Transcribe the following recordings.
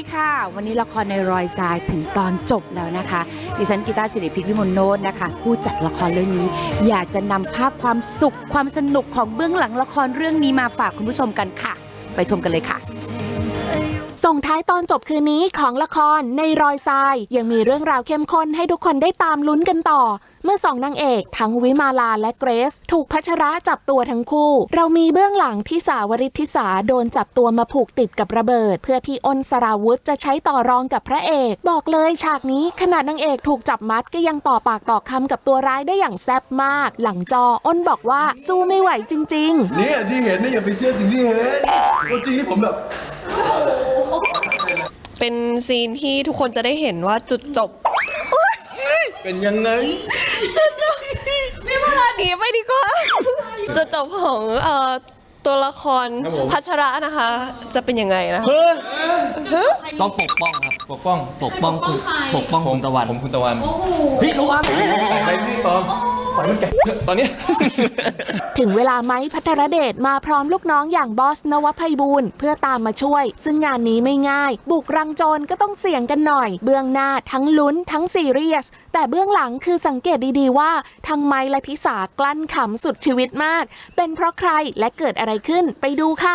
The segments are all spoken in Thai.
ดีค่ะ วันนี้ละครในรอยทรายถึงตอนจบแล้วนะคะ ดิฉันกีตาร์สิริพิษพิมลโนตนะคะ ผู้จัดละครเรื่องนี้ อยากจะนำภาพความสุขความสนุกของเบื้องหลังละครเรื่องนี้มาฝากคุณผู้ชมกันค่ะ ไปชมกันเลยค่ะ ส่งท้ายตอนจบคืนนี้ของละครในรอยทราย ยังมีเรื่องราวเข้มข้นให้ทุกคนได้ตามลุ้นกันต่อ เมื่อสองนางเอกทั้งวิมาลาและเกรซถูกพัชระจับตัวทั้งคู่ เรามีเบื้องหลังที่สาวริทธิสาโดนจับตัวมาผูกติดกับระเบิด เพื่อที่อ้นสราวุธจะใช้ต่อรองกับพระเอก บอกเลยฉากนี้ขนาดนางเอกถูกจับมัดก็ยังต่อปากต่อคำกับตัวร้ายได้อย่างแซ่บมาก หลังจออ้นบอกว่าสู้ไม่ไหวจริง ๆ เนี่ยที่เห็นเนี่ยอย่าไปเชื่อสิ่งที่เห็นตัวจริงที่ผมแบบ เป็นซีนที่ทุกคนจะได้เห็นว่าจุดจบ เป็นยังไงไม่มาหนีไปดีกว่า จุดจบของเอ่อตัวละครครับผม พัชระนะคะ จะเป็นยังไงนะเฮ้ยต้องปกป้องครับ ปกป้องปกป้องคุณปกป้องคุณตะวันผมคุณตะวันเฮ้ยระวังไปพี่ปอมปล่ อยมันแกะเถอะตอนเนี้ยถึงเวลาไหมพัทรเดชมาพร้อมลูกน้องอย่างบอสนวภัยบูลย์เพื่อตามมาช่วย ซึ่งงานนี้ไม่ง่าย บุกรังโจรก็ต้องเสี่ยงกันหน่อย เบื้องหน้าทั้งลุ้นทั้งซีเรียส แต่เบื้องหลังคือสังเกตดีๆว่าทางไม้และทิสากลั้นขำสุดชีวิตมาก เป็นเพราะใครและเกิดอะไรขึ้นไปดูค่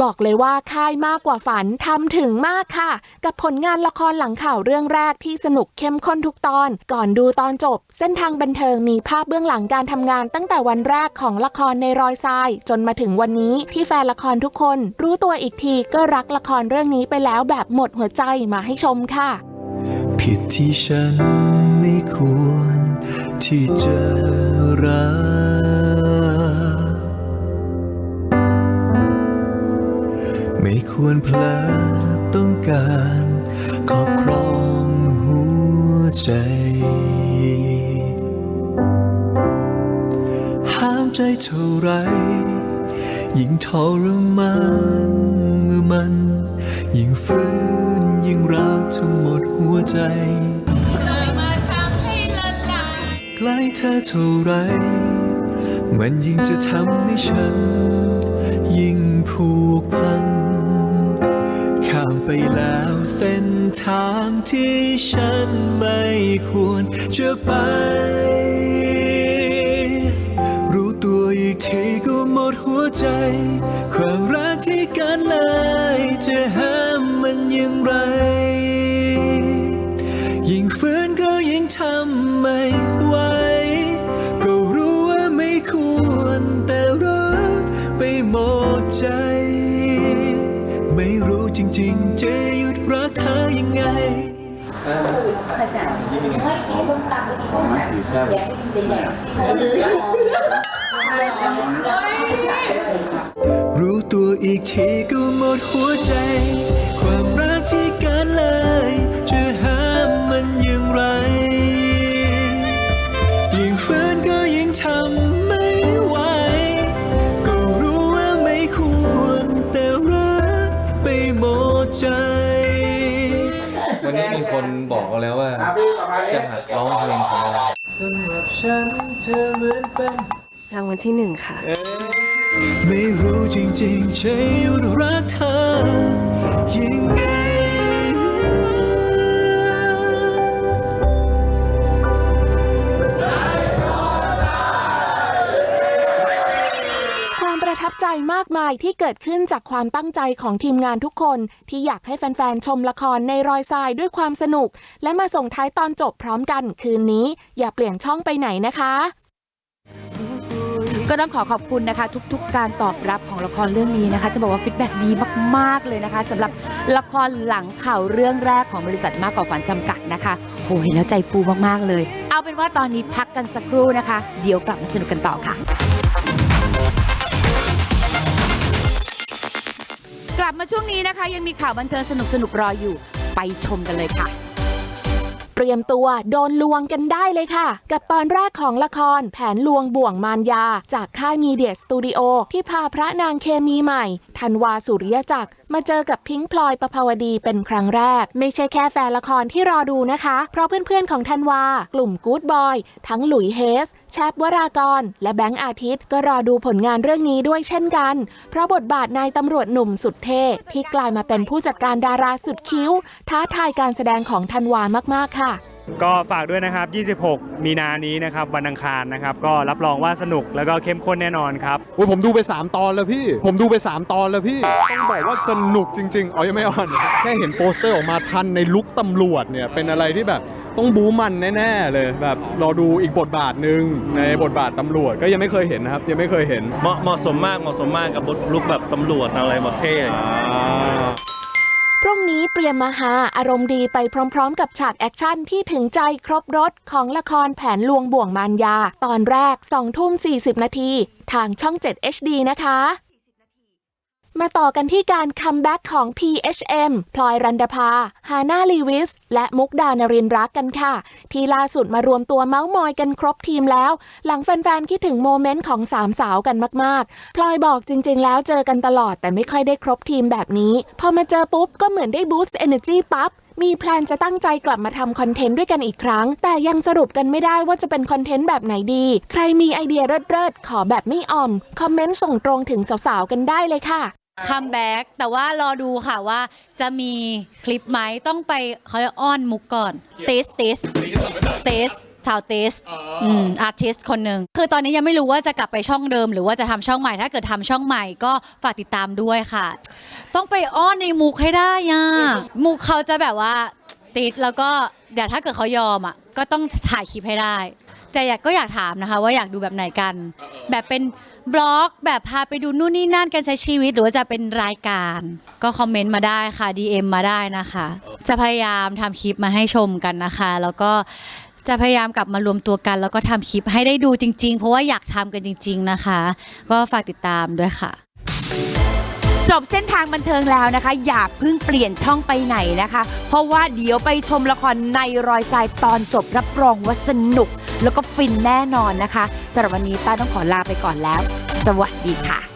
บอกเลยว่าค่ายมากกว่าฝันทำถึงมากค่ะ กับผลงานละครหลังข่าวเรื่องแรกที่สนุกเข้มข้นทุกตอน ก่อนดูตอนจบ เส้นทางบันเทิงมีภาพเบื้องหลังการทำงานตั้งแต่วันแรกของละครในรอยทราย จนมาถึงวันนี้ที่แฟนละครทุกคน รู้ตัวอีกทีก็รักละครเรื่องนี้ไปแล้วแบบหมดหัวใจมาให้ชมค่ะ ผิดที่ฉันไม่ควรที่จะรัก ควรเพลอต้องการครอบครองหัวใจ ห้ามใจเท่าไร ยิ่งทรมานเมื่อมัน ยิ่งฟื้นยิ่งรักทั้งหมดหัวใจใกล้เธอเท่าไร มันยิ่งจะทำให้ฉัน ยิ่งผูกพัน แล้วเส้นทางที่ฉันไม่ควรจะไป รู้ตัวอีกทีก็หมดหัวใจ ความรักที่กันเลยจะห้ามมันอย่างไร รู้จริงๆจะหยุดรักเธอยังไงรู้ตัวอีกทีก็หมดหัวใจ จะหัดร้องเพลงของเราสำหรับฉันเธอเหมือนเป็นรางวัลที่หนึ่งค่ะ ไม่รู้จริงๆจะหยุดรักเธอยัง ทับใจมากมายที่เกิดขึ้นจากความตั้งใจของทีมงานทุกคน ที่อยากให้แฟนๆ ชมละครในรอยทรายด้วยความสนุก และมาส่งท้ายตอนจบพร้อมกันคืนนี้ อย่าเปลี่ยนช่องไปไหนนะคะก็ต้องขอขอบคุณนะคะ ทุกๆ การตอบรับของละครเรื่องนี้นะคะ จะบอกว่าฟีดแบ็ดีมากๆเลยนะคะสำหรับละครหลังข่าวเรื่องแรกของบริษัทมากกว่าฝันจำกัดนะคะโหเห็นแล้วใจฟูมากๆเลย เอาเป็นว่าตอนนี้พักกันสักครู่นะคะ เดี๋ยวกลับมาสนุกกันต่อค่ะ ลับมาช่วงนี้นะคะ ยังมีข่าวบันเทิงสนุกๆรออยู่ ไปชมกันเลยค่ะ เตรียมตัวโดนลวงกันได้เลยค่ะ กับตอนแรกของละครแผนลวงบ่วงมารยา จากค่ายมีเดียสตูดิโอที่พาพระนางเคมีใหม่ธันวาสุริยจักรมาเจอกับพิงค์พลอยประภาวดีเป็นครั้งแรก ไม่ใช่แค่แฟนละครที่รอดูนะคะ เพราะเพื่อนๆของธันวา กลุ่มกู๊ดบอย ทั้งหลุยเฮส แชปวรากร และแบงค์อาทิตย์ ก็รอดูผลงานเรื่องนี้ด้วยเช่นกัน เพราะบทบาทนายตำรวจหนุ่มสุดเท่ที่กลายมาเป็นผู้จัดการดาราสุดคิ้ว ท้าทายการแสดงของธันวามากๆค่ะ ก็ฝากด้วยนะครับ 26 มีนานี้นะครับวันอังคารนะครับ ก็รับรองว่าสนุกแล้วก็เข้มข้นแน่นอนครับโอ้ยผมดูไป 3 ตอนแล้วพี่ ผมดูไป 3 ตอนแล้วพี่ ต้องบอกว่าสนุกจริงๆ อ๋อยังไม่อ่อน แค่เห็นโปสเตอร์ออกมาทันในลุคตำรวจเนี่ย เป็นอะไรที่แบบต้องบู๊มันแน่ๆเลยแบบรอดูอีกบทบาทหนึ่งในบทบาทตำรวจก็ยังไม่เคยเห็นนะครับยังไม่เคยเห็น เหมาะเหมาะสมมากเหมาะสมมากกับลุคแบบตำรวจอะไรแบบเท่พรุ่งนี้ เตรียมมาหาอารมณ์ดีไปพร้อมๆ กับฉากแอคชั่นที่ถึงใจครบรถของละครแผนลวงบ่วงมารยา ตอนแรก2ทุ่ม40 นาที ทางช่อง 7 HD นะคะ มาต่อกันที่การคัมแบ็กของ PHM พลอยรันดาภา ฮาน่าลีวิส และมุกดานรินรักกันค่ะ ที่ล่าสุดมารวมตัวเมาส์มอยกันครบทีมแล้ว หลังแฟนๆ คิดถึงโมเมนต์ของสามสาวกันมากๆ พลอยบอกจริงๆ แล้วเจอกันตลอดแต่ไม่ค่อยได้ครบทีมแบบนี้ พอมาเจอปุ๊บ ก็เหมือนได้บูสต์ energy ปั๊บมีแพลนจะตั้งใจกลับมาทำคอนเทนต์ด้วยกันอีกครั้ง แต่ยังสรุปกันไม่ได้ว่าจะเป็นคอนเทนต์แบบไหนดี ใครมีไอเดียเลิศๆขอแบบไม่อ่อม คอมเมนต์ส่งตรงถึงสาวๆกันได้เลยค่ะ คัมแบ็กแต่ว่ารอดูค่ะว่าจะมีคลิปไหมต้องไปเขาเรียกอ้อนมุกก่อนเตสเตสเตสชาวเตสอืมอาร์ติสคนหนึ่งคือตอนนี้ยังไม่รู้ว่าจะกลับไปช่องเดิม หรือว่าจะทำช่องใหม่ถ้าเกิดทำช่องใหม่ก็ฝากติดตามด้วยค่ะ ต้องไปอ้อนในมุกให้ได้ย่ะมุกเขาจะแบบว่าติดแล้วก็เดี๋ยวถ้าเกิดเขายอมอะก็ต้องถ่ายคลิปให้ได้ แต่อยากก็อยากถามนะคะ ว่าอยากดูแบบไหนกัน แบบเป็นบล็อกแบบพาไปดูนู่นนี่นั่นการใช้ชีวิต หรือว่าจะเป็นรายการ ก็คอมเมนต์มาได้ค่ะ DM มาได้นะคะ จะพยายามทำคลิปมาให้ชมกันนะคะ แล้วก็จะพยายามกลับมารวมตัวกัน แล้วก็ทำคลิปให้ได้ดูจริง ๆ เพราะว่าอยากทำกันจริง ๆนะคะ ก็ฝากติดตามด้วยค่ะ จบเส้นทางบันเทิงแล้วนะคะ อย่าเพิ่งเปลี่ยนช่องไปไหนนะคะ เพราะว่าเดี๋ยวไปชมละครในรอยทรายตอนจบรับรองว่าสนุก แล้วก็ฟินแน่นอนนะคะสำหรับวันนี้ต้าต้องขอลาไปก่อนแล้ว สวัสดีค่ะ